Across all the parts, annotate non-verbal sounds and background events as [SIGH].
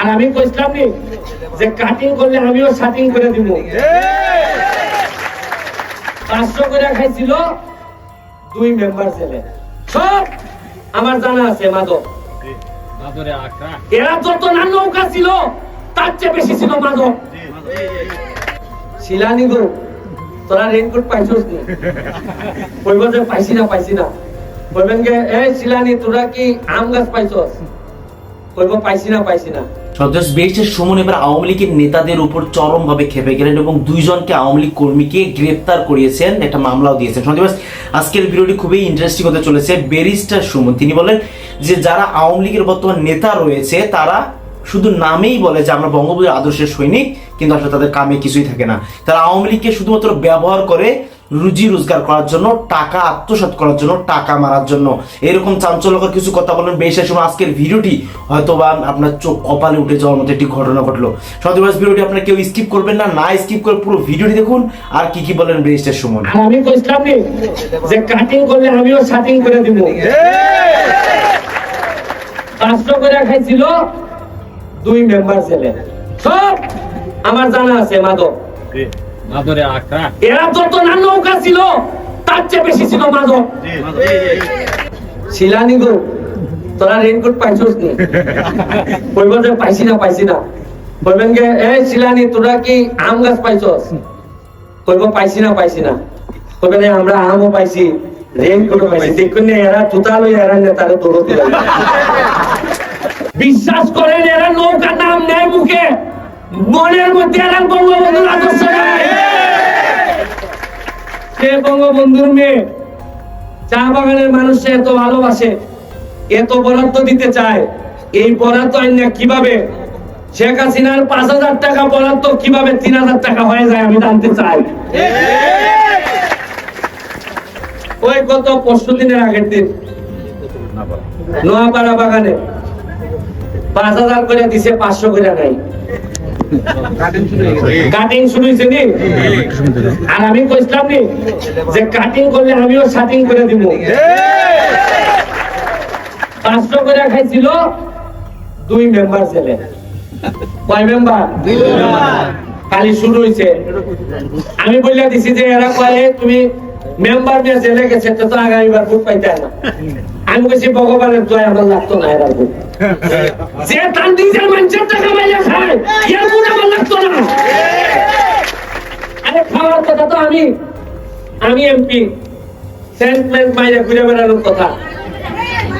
আর আমি কইছিলাম নি যে কাটিং করলে আমিও শাটিং করে দিব। পাঁচশো করে খাইছিল দুই মেম্বার ছেলে সব আমার জানা আছে, মাদক। এরা যত না নৌকা ছিল, তার চেয়ে বেশি ছিল মাদক। তোরা রেনকোট পাইছস নি? কইব যে পাইছি না পাইছি না। কইবেন গে, এই শিলানি, তোরা কি আম গাছ পাইছস? কইব, পাইছি না পাইছি না। সদস্য বেরিয়েছে সুমন এবার আওয়ামী লীগের নেতাদের উপর চরমভাবে খেপে গেলেন এবং দুইজনকে আওয়ামী লীগ কর্মীকে গ্রেপ্তার করিয়েছেন, একটা মামলাও দিয়েছেন। সন্দীপ আজকের ভিডিওটি খুবই ইন্টারেস্টিং হতে চলেছে। ব্যারিস্টার সুমন, তিনি বলেন যে যারা আওয়ামী লীগের বর্তমান নেতা রয়েছে, তারা শুধু নামেই বলে যে আমরা বঙ্গবন্ধুর আদর্শের সৈনিক, কিন্তু আসলে তাদের কামে কিছুই থাকে না। তারা আওয়ামী লীগকে শুধুমাত্র ব্যবহার করে রুজি রোজগার করার জন্য টাকা আত্মসাৎ করার জন্য টাকা মারার জন্য। এরকম চাঞ্চল্যকর কিছু কথা বলেন বেশ সময় আজকের ভিডিওটি হয়তো বা আপনার চোখ কপালে উঠে যাওয়ার মতো একটি ঘটনা ঘটলো। সত্যি ভিডিওটি আপনার কেউ স্কিপ করবেন না না স্কিপ করে পুরো ভিডিওটি দেখুন আর কি কি বলেন বেরিস্টার সুমন আর আমি কইছিলাম যে কাটিং করলে আমিও শাটিং করে দিব। পাঁচশো করে খাইছিল দুই মেম্বার ছেলে। সব আমার জানা আছে মাদক। এরা যত না নৌকা ছিল তার চেয়ে বেশি ছিল মাদক। শিলানি গো তোরা রেনকোট পাইছস নি? কইব যে পাইছি না পাইছি না। এই শিলানি তোরা কি আম গাছ পাইছস? কইব পাইছি না পাইছি না। কইবেন আমরা আমও পাইছি রেনকোটও পাইছি। দেখুন না এরা তুতা লই এরা নেতারে দৌড় দিল [LAUGHS] বিশ্বাস করেন এরা নৌকার নাম নেয় মুখে। মনের মধ্যে এরা বঙ্গবন্ধুর আদর্শ সে বঙ্গবন্ধুর মেয়ে চা বাগানের মানুষে এত ভালোবাসে এত বরাদ্দ দিতে চায় এই বরাদ্দ আইনা কীভাবে? শেখ হাসিনার পাঁচ হাজার টাকা বরাদ্দ কীভাবে তিন হাজার টাকা হয়ে যায় আমি জানতে চাই। ওই গত পরশু দিনের আগের দিন নোয়াপাড়া বাগানে পাঁচ হাজার করে দিছে পাঁচশো করে নাই। কাটিং শুরু হয়েছে নি? আর আমি কইছিলাম নি যে কাটিং করলে আমিও শাটিং করে দিব। পাঁচশো করে খাইছিল দুই মেম্বার ছেলে। কয় মেম্বার খালি শুরু হয়েছে। আমি বলে দিছি যে এরা কয়ে তুমি মেম্বার নিয়ে জেলে গেছে তো তো আগামীবার ভোট পাইতে না। আমি বলছি, ভগবানের দয়া আমার লাগতো না এরা যে তার নিজের মানুষের টাকা খায় আমার লাগতো না। আরে খাওয়ার কথা তো আমি আমি এমপি সেন্টমেন্ট মাইয়া ঘুরে বেড়ানোর কথা এই তো সদর পুরো শুনেন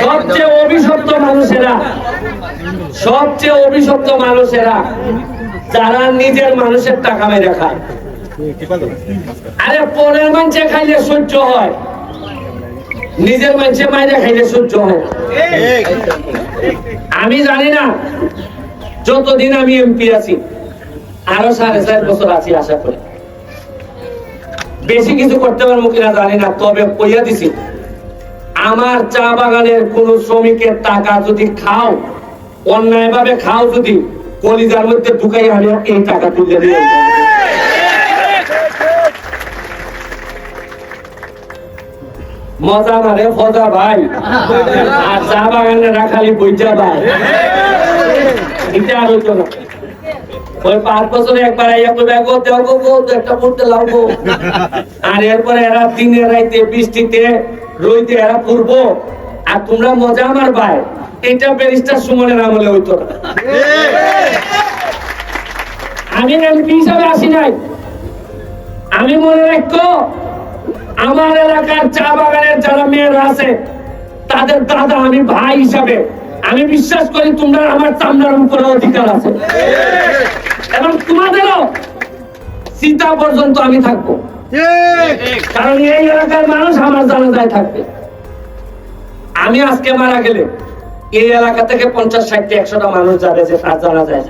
সবচেয়ে অভিশপ্ত মানুষেরা সবচেয়ে অভিশপ্ত মানুষেরা যারা নিজের মানুষের টাকা মেরে খায়। আরে পরের মানুষে খাইলে সহ্য হয়। নিজের মানুষে মাইরে খাইলে সহ্য হয়। আমি জানি না যতদিন আমি এমপি আছি, আরও সাড়ে চার বছর আছি আশা করি। বেশি কিছু করতে পারব কিনা জানি না, তবে কইয়া দিছি, আমার চা বাগানের কোন শ্রমিকের টাকা যদি খাও অন্যায় ভাবে খাও যদি, কলিজার মধ্যে ঢুকাই আমি এই টাকা তুলে দিয়ে মজা মারে ফজা ভাই, আর চা বাগানে রাখালি বইজা ভাই। এটা ওই পাঁচ বছরে একবার আইয়া কইবে, গো একটা গো। আর এরপরে এরা দিনে রাইতে, বৃষ্টিতে রইতে এরা আর তোমরা মজা আমার ভাই, এটা ব্যারিস্টার সুমনের আমলে আমি এমপি হিসাবে আসি নাই। আমি মনে রাখতো, আমার এলাকার চা বাগানের যারা মেয়েরা আছে, তাদের দাদা আমি ভাই হিসাবে। আমি বিশ্বাস করি তোমরা আমার চামড়ার উপরে অধিকার আছে। এবং তোমাদেরও সীতা পর্যন্ত আমি থাকব। কারণ এই এলাকার মানুষ আমার জানাজায় থাকবে। আমি আজকে মারা গেলে এই এলাকা থেকে পঞ্চাশ ষাটটি একশোটা মানুষ যাবে যে তার জানা যায়।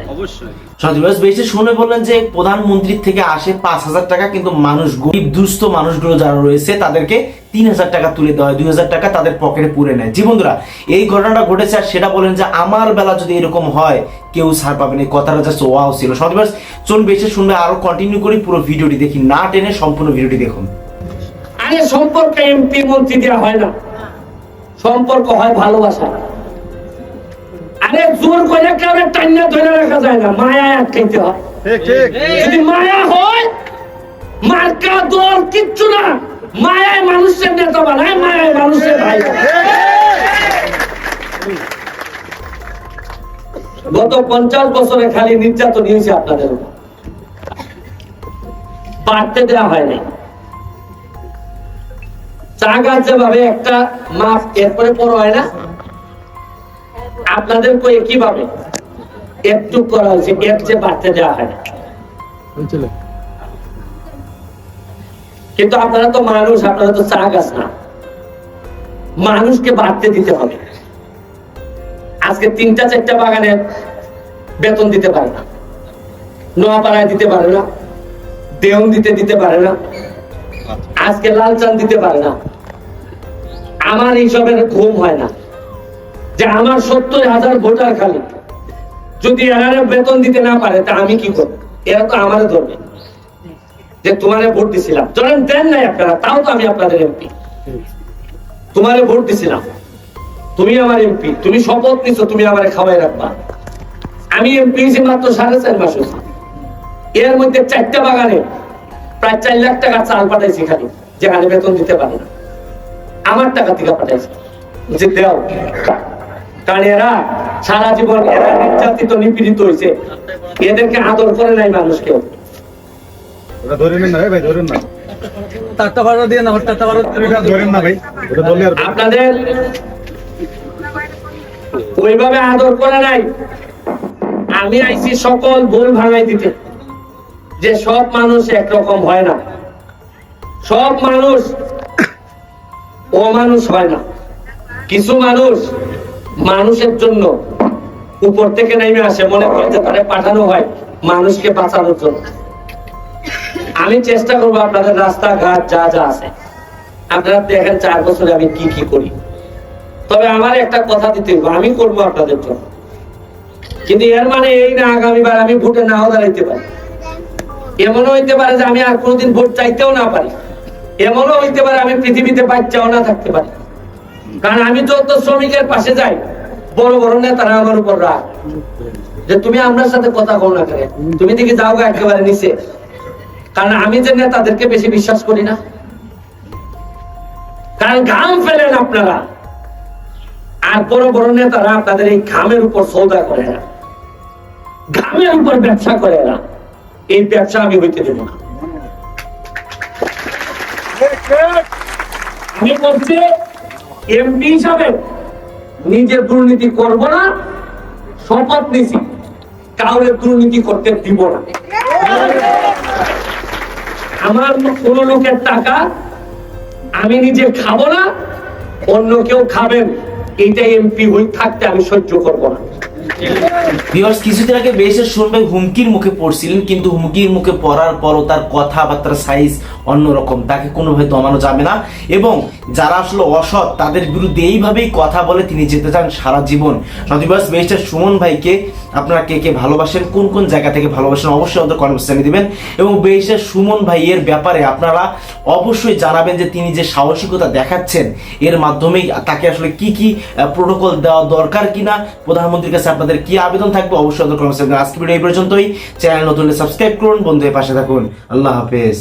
সতীবাস বেশি শুনে বললেন যে প্রধানমন্ত্রীর থেকে আসে পাঁচ হাজার টাকা, কিন্তু মানুষ গরিব দুস্থ মানুষগুলো যারা রয়েছে, তাদেরকে তিন হাজার টাকা তুলে দেওয়া হয়, দুই হাজার টাকা তাদের পকেটে পুরে নেয়। জি বন্ধুরা, এই ঘটনাটা ঘটেছে আর সেটা বলেন যে আমার বেলা যদি এরকম হয়, কেউ ছাড় পাবেন এই কথাটা জাস্ট ওয়াও ছিল। সতীবাস চলুন বেশি শুনবে আরও কন্টিনিউ করি, পুরো ভিডিওটি দেখি। না টেনে সম্পূর্ণ ভিডিওটি দেখুন। আরে সম্পর্কে এমপি মন্ত্রী দেওয়া হয় না। সম্পর্ক হয় ভালোবাসা। আরে জোর করে কাউরে টান্না ধরে রাখা যায় না মায়া আটকাইতে হয়। যদি মায়া হয় মার্কা দল কিচ্ছু না। মায়ায় মানুষের নেতা বানায় মায়ায় মানুষের ভাই গত পঞ্চাশ বছরে খালি নির্যাতন হয়েছে আপনাদের বাড়তে দেওয়া হয়নি চা গাছ যেভাবে একটা মাছ এরপরে বড় হয় না। আপনাদের কই কীভাবে? একটু করা হয়েছে এর যে বাড়তে দেওয়া হয়। কিন্তু আপনারা তো মানুষ আপনারা তো চা গাছ না। মানুষকে বাড়তে দিতে হবে। আজকে তিনটা চারটা বাগানে বেতন দিতে পারে না। নোয়াপাড়ায় দিতে পারে না। দেউন দিতে দিতে পারে না। আজকে লাল চান দিতে পারে না। আমার এইসবের ঘুম হয় না। যে আমার সত্তর হাজার ভোটার খালি। যদি এরা বেতন দিতে না পারে, তা আমি কি করব? এরা তো আমারও ধরবে। যে তোমারে ভোট দিছিলাম। ধরেন দেন নাই আপনারা, তাও তো আমি আপনাদের এমপি। তোমারে ভোট দিছিলাম। তুমি আমার এমপি, তুমি শপথ নিছো, তুমি আমারে খাওয়াই রাখবা। আমি এমপি হিসেবে মাত্র সাড়ে চার মাস হয়েছে। এর মধ্যে চারটা বাগানে প্রায় চার লাখ টাকা চাল পাঠাইছি খালি, যেখানে বেতন দিতে পারে না। আমার টাকা থেকে পাঠাইছি। যে দেও। কারণ এরা সারা জীবন এরা নির্যাতিত নিপীড়িত হয়েছে। এদেরকে আদর করে নাই মানুষ কেউ। আপনাদের ওইভাবে আদর করে নাই। আমি আইছি সকল ভুল ভাঙাই দিতে। যে সব মানুষ একরকম হয় না। সব মানুষ অমানুষ হয় না। কিছু মানুষ মানুষের জন্য উপর থেকে নেমে আসে, মনে করে যে তারা পাঠানো হয় মানুষকে বাঁচানোর জন্য। আমি চেষ্টা করব আপনাদের রাস্তাঘাট যা যা আছে। আপনারা দেখেন চার বছরে আমি কি কি করি। তবে আমার একটা কথা দিতে হবে আমি করব আপনাদের জন্য। কিন্তু এর মানে এই না আগামীবার আমি ভোটে নাও দাঁড়াইতে পারি। এমনও হইতে পারে যে আমি আর কোনোদিন ভোট চাইতেও না পারি। এমনও হইতে পারে আমি পৃথিবীতে বাচ্চাও না থাকতে পারি। কারণ আমি যত শ্রমিকের পাশে যাই বড় বড় নেতারা আমার উপর রাগ। যে তুমি আমার সাথে কথা কও না করে তুমি দেখি যাও গা একেবারে নিচে। কারণ আমি যে নেতাদেরকে বেশি বিশ্বাস করি না। কারণ ঘাম ফেলেন আপনারা। আর বড় বড় নেতারা আপনাদের এই ঘামের উপর সৌদা করে না। ঘামের উপর ব্যবসা করে না। এই ব্যবসা আমি হইতে দেব না। আমি বলছি এমপি হিসাবে নিজে দুর্নীতি করব না, শপথ নিছি। কাউরে দুর্নীতি করতে দিব না। আমার কোন লোকের টাকা আমি নিজে খাব না, অন্য কেউ খাবেন। এইটা এমপি হয়ে থাকতে আমি সহ্য করব না। ভিউয়ার্স কিছুদিন আগে বেশের হুমকির মুখে পড়ছিলেন, কিন্তু হুমকির মুখে পড়ার পরও তার কথাবার্তার সাইজ অন্যরকম। তাকে কোনোভাবে দমানো যাবে না। এবং যারা আসলে অসৎ, তাদের বিরুদ্ধে এইভাবেই কথা বলে তিনি যেতে চান সারা জীবন। সুমন ভাইকে আপনারা কে কে ভালোবাসেন, কোন কোন জায়গা থেকে ভালোবাসেন, অবশ্যই আমাদের কমেন্টস দিবেন। এবং বেশটা সুমন ভাইয়ের ব্যাপারে আপনারা অবশ্যই জানাবেন যে তিনি যে সাহসিকতা দেখাচ্ছেন, এর মাধ্যমেই তাকে আসলে কি কি প্রোটোকল দেওয়া দরকার কিনা, প্রধানমন্ত্রীর কাছে আপনাদের কি আবেদন থাকবে অবশ্যই আজকে ভিডিও এই পর্যন্তই। চ্যানেল নতুন সাবস্ক্রাইব করুন, বন্ধুদের পাশে থাকুন। আল্লাহ হাফেজ।